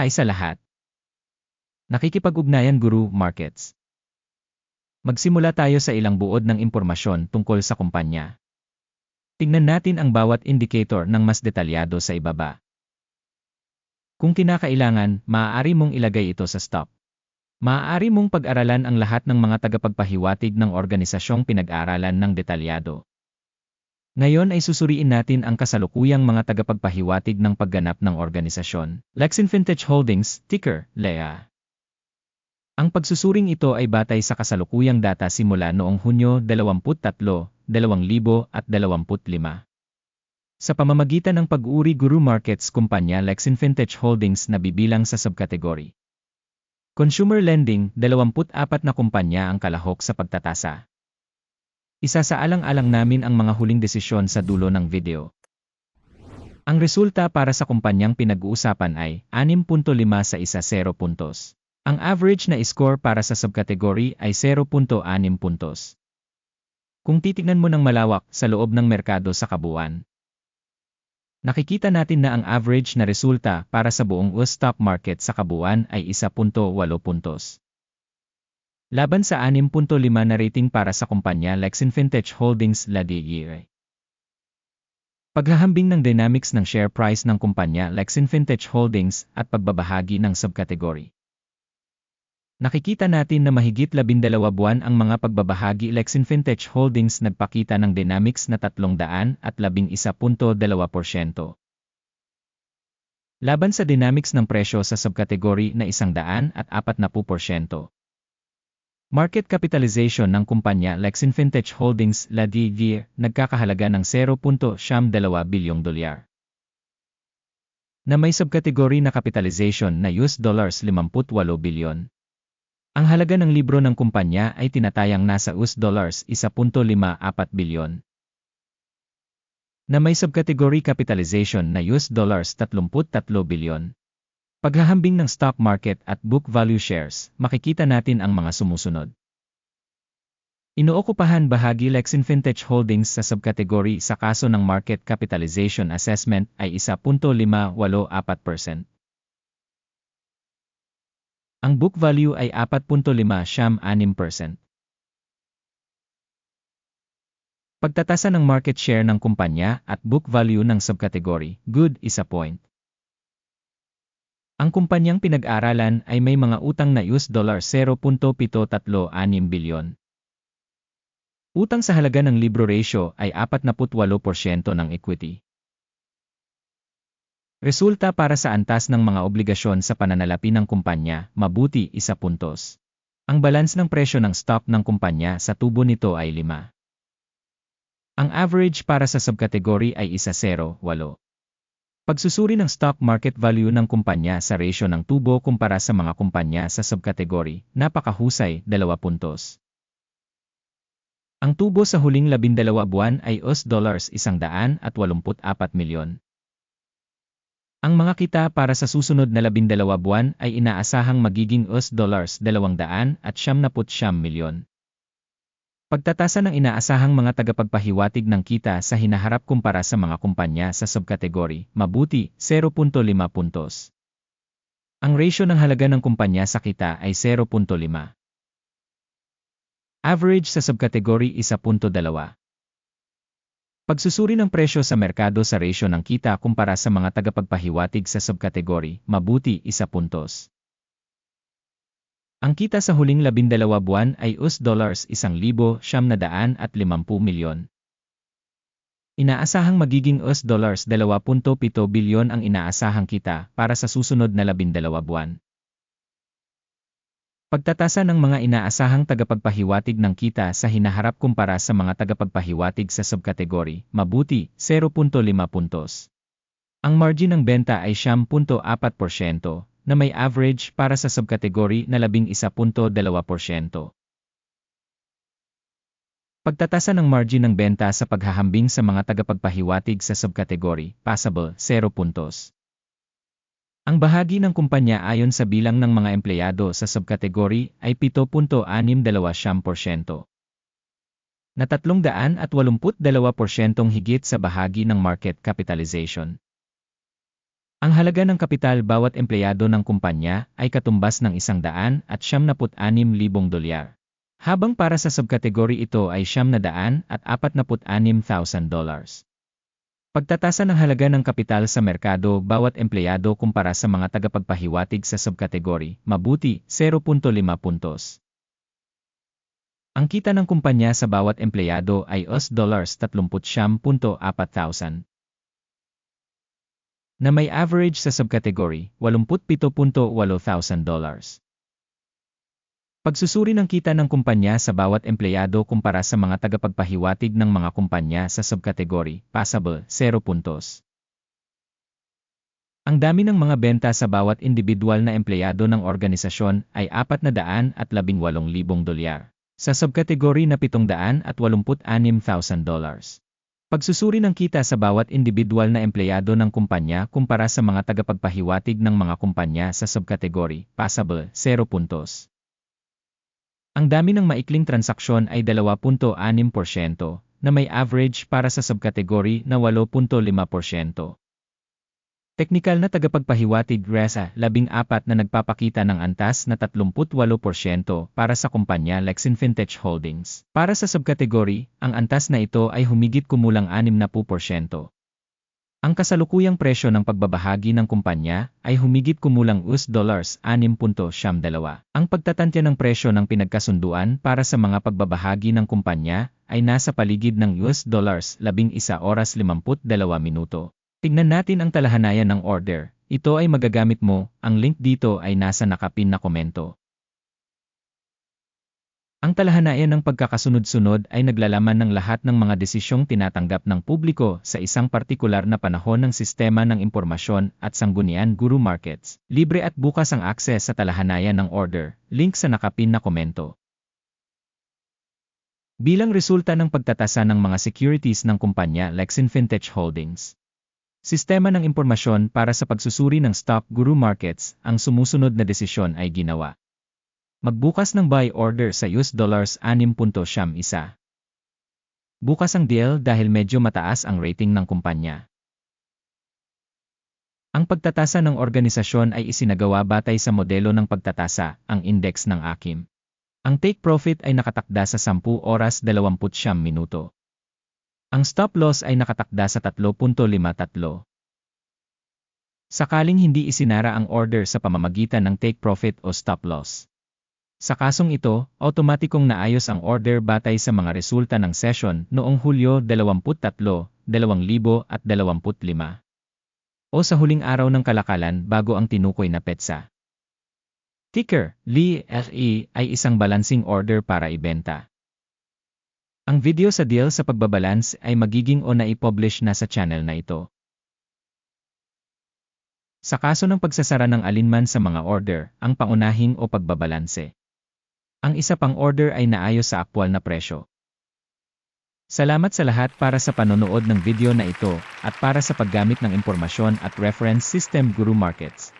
Hi sa lahat. Nakikipag-ugnayan Guru Markets. Magsimula tayo sa ilang buod ng impormasyon tungkol sa kumpanya. Tingnan natin ang bawat indicator ng mas detalyado sa ibaba. Kung kinakailangan, maaari mong ilagay ito sa stop. Maaari mong pag-aralan ang lahat ng mga tagapagpahiwatig ng organisasyong pinag-aralan ng detalyado. Ngayon ay susuriin natin ang kasalukuyang mga tagapagpahiwatig ng pagganap ng organisasyon. Lexin Vintage Holdings, ticker, LEA. Ang pagsusuring ito ay batay sa kasalukuyang data simula noong Hunyo 23, 2025. Sa pamamagitan ng pag-uri Guru Markets kumpanya Lexin Vintage Holdings na bibilang sa subkategory. Consumer Lending, 24 na kumpanya ang kalahok sa pagtatasa. Isa sa alang-alang namin ang mga huling desisyon sa dulo ng video. Ang resulta para sa kumpanyang pinag-uusapan ay 6.5 sa isa 0 puntos. Ang average na score para sa subkategory ay 0.6 puntos. Kung titignan mo ng malawak sa loob ng merkado sa kabuuan, nakikita natin na ang average na resulta para sa buong US stock market sa kabuuan ay 1.8 puntos. Laban sa 6.5 na rating para sa kumpanya Lexin Vintage Holdings Ladie Paghahambing ng dynamics ng share price ng kumpanya Lexin Vintage Holdings at pagbabahagi ng subkategory. Nakikita natin na mahigit 12 buwan ang mga pagbabahagi Lexin Vintage Holdings nagpakita ng dynamics na 300 at 11.2%. Laban sa dynamics ng presyo sa subkategory na 100 at 40%. Market capitalization ng kumpanya Lexin Vintage Holdings LADV nagkakahalaga ng 0.72 bilyong dolyar. Na may subkategory na capitalization na US dollars 58 bilyon. Ang halaga ng libro ng kumpanya ay tinatayang nasa US dollars 1.54 bilyon. Na may subkategory capitalization na US dollars 33 bilyon. Paghahambing ng stock market at book value shares, makikita natin ang mga sumusunod. Inookupahan bahagi Lexin Vintage Holdings sa subkategory sa kaso ng market capitalization assessment ay 1.584%. Ang book value ay 4.576%. Pagtatasa ng market share ng kumpanya at book value ng subkategory, good, isa point. Ang kumpanyang pinag-aralan ay may mga utang na US dollar 0.736 bilyon. Utang sa halaga ng libro ratio ay 48% ng equity. Resulta para sa antas ng mga obligasyon sa pananalapi ng kumpanya, mabuti isa puntos. Ang balance ng presyo ng stock ng kumpanya sa tubo nito ay 5. Ang average para sa subkategory ay 1.08. Pagsusuri ng stock market value ng kumpanya sa ratio ng tubo kumpara sa mga kumpanya sa subkategory, napakahusay, 2 puntos. Ang tubo sa huling 12 buwan ay US dollars 184 milyon. Ang mga kita para sa susunod na 12 buwan ay inaasahang magiging US dollars 200 at 79 milyon. Pagtatasa ng inaasahang mga tagapagpahiwatig ng kita sa hinaharap kumpara sa mga kumpanya sa subkategory, mabuti, 0.5 puntos. Ang ratio ng halaga ng kumpanya sa kita ay 0.5. Average sa subkategory 1.2. Pagsusuri ng presyo sa merkado sa ratio ng kita kumpara sa mga tagapagpahiwatig sa subkategory, mabuti 1 puntos. Ang kita sa huling labindalawa buwan ay US dollars 1,750 milyon. Inaasahang magiging US dollars 2.7 bilyon ang inaasahang kita para sa susunod na labindalawa buwan. Pagtatasa ng mga inaasahang tagapagpahiwatig ng kita sa hinaharap kumpara sa mga tagapagpahiwatig sa subkategory, mabuti, 0.5 puntos. Ang margin ng benta ay 10.4%, na may average para sa subkategory na 11.2%. Pagtatasa ng margin ng benta sa paghahambing sa mga tagapagpahiwatig sa subkategory, passable, 0 puntos. Ang bahagi ng kumpanya ayon sa bilang ng mga empleyado sa subkategory ay 7.62%. Na 382% higit sa bahagi ng market capitalization. Ang halaga ng kapital bawat empleyado ng kumpanya ay katumbas ng isang daan at siyam anim libong dolyar. Habang para sa subkategory ito ay siyam na daan at apat na thousand dollars. Pagtatasa ng halaga ng kapital sa merkado bawat empleyado kumpara sa mga tagapagpahiwatig sa subkategory, mabuti, 0.5 puntos. Ang kita ng kumpanya sa bawat empleyado ay US dollars 30.4,000 na may average sa subkategory 87.8,000 dollars. Pagsusuri ng kita ng kumpanya sa bawat empleyado kumpara sa mga tagapagpahiwatig ng mga kumpanya sa subkategory, passable, 0 puntos. Ang dami ng mga benta sa bawat individual na empleyado ng organisasyon ay 418,000 dolyar. Sa subkategory na 786,000 dollars. Pagsusuri ng kita sa bawat individual na empleyado ng kumpanya kumpara sa mga tagapagpahiwatig ng mga kumpanya sa subkategory, passable, 0 puntos. Ang dami ng maikling transaksyon ay 2.6% na may average para sa subkategory na 8.5%. Teknikal na tagapagpahiwatig RESA 14 na nagpapakita ng antas na 38% para sa kumpanya Lexin Fintech Holdings. Para sa subkategory, ang antas na ito ay humigit kumulang 60%. Ang kasalukuyang presyo ng pagbabahagi ng kumpanya ay humigit kumulang US dollars 6.72. Ang pagtatantya ng presyo ng pinagkasunduan para sa mga pagbabahagi ng kumpanya ay nasa paligid ng US dollars 11 oras 52 minuto. Tignan natin ang talahanayan ng order. Ito ay magagamit mo, ang link dito ay nasa nakapin na komento. Ang talahanayan ng pagkakasunod-sunod ay naglalaman ng lahat ng mga desisyong tinatanggap ng publiko sa isang partikular na panahon ng sistema ng impormasyon at sanggunian Guru Markets. Libre at bukas ang akses sa talahanayan ng order, link sa nakapin na komento. Bilang resulta ng pagtatasa ng mga securities ng kumpanya Lexin Fintech Holdings, Sistema ng impormasyon para sa pagsusuri ng stock guru markets, ang sumusunod na desisyon ay ginawa. Magbukas ng buy order sa US dollars 6.1. Bukas ang deal dahil medyo mataas ang rating ng kumpanya. Ang pagtatasa ng organisasyon ay isinagawa batay sa modelo ng pagtatasa, ang index ng AKIM. Ang take profit ay nakatakda sa 10 oras 20 minuto. Ang stop loss ay nakatakda sa 3.53. Sakaling hindi isinara ang order sa pamamagitan ng take profit o stop loss. Sa kasong ito, automatikong naayos ang order batay sa mga resulta ng session noong Hulyo 23, 2025 o sa huling araw ng kalakalan bago ang tinukoy na petsa. Ticker, Li FE ay isang balancing order para ibenta. Ang video sa deal sa pagbabalance ay magiging o na-publish na sa channel na ito. Sa kaso ng pagsasara ng alinman sa mga order, ang pangunahing o pagbabalanse. Ang isa pang order ay naayos sa aktwal na presyo. Salamat sa lahat para sa panonood ng video na ito at para sa paggamit ng impormasyon at reference system Guru Markets.